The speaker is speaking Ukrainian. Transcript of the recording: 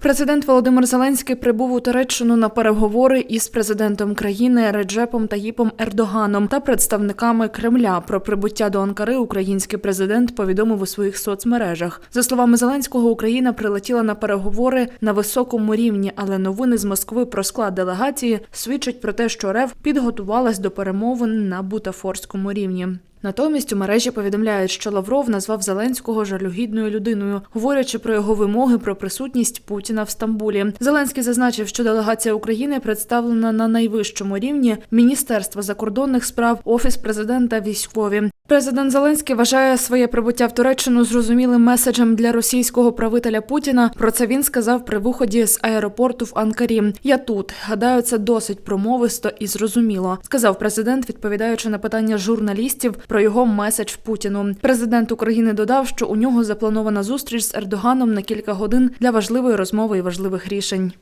Президент Володимир Зеленський прибув у Туреччину на переговори із президентом країни Реджепом Таїпом Ердоганом та представниками Кремля. Про прибуття до Анкари український президент повідомив у своїх соцмережах. За словами Зеленського, Україна прилетіла на переговори на високому рівні, але новини з Москви про склад делегації свідчать про те, що РФ підготувалась до перемовин на бутафорському рівні. Натомість у мережі повідомляють, що Лавров назвав Зеленського жалюгідною людиною, говорячи про його вимоги про присутність Путіна в Стамбулі. Зеленський зазначив, що делегація України представлена на найвищому рівні Міністерства закордонних справ, офіс президента, військові. Президент Зеленський вважає своє прибуття в Туреччину зрозумілим меседжем для російського правителя Путіна. Про це він сказав при виході з аеропорту в Анкарі. Я тут гадаю, це досить промовисто і зрозуміло, сказав президент, відповідаючи на питання журналістів про його меседж Путіну. Президент України додав, що у нього запланована зустріч з Ердоганом на кілька годин для важливої розмови і важливих рішень.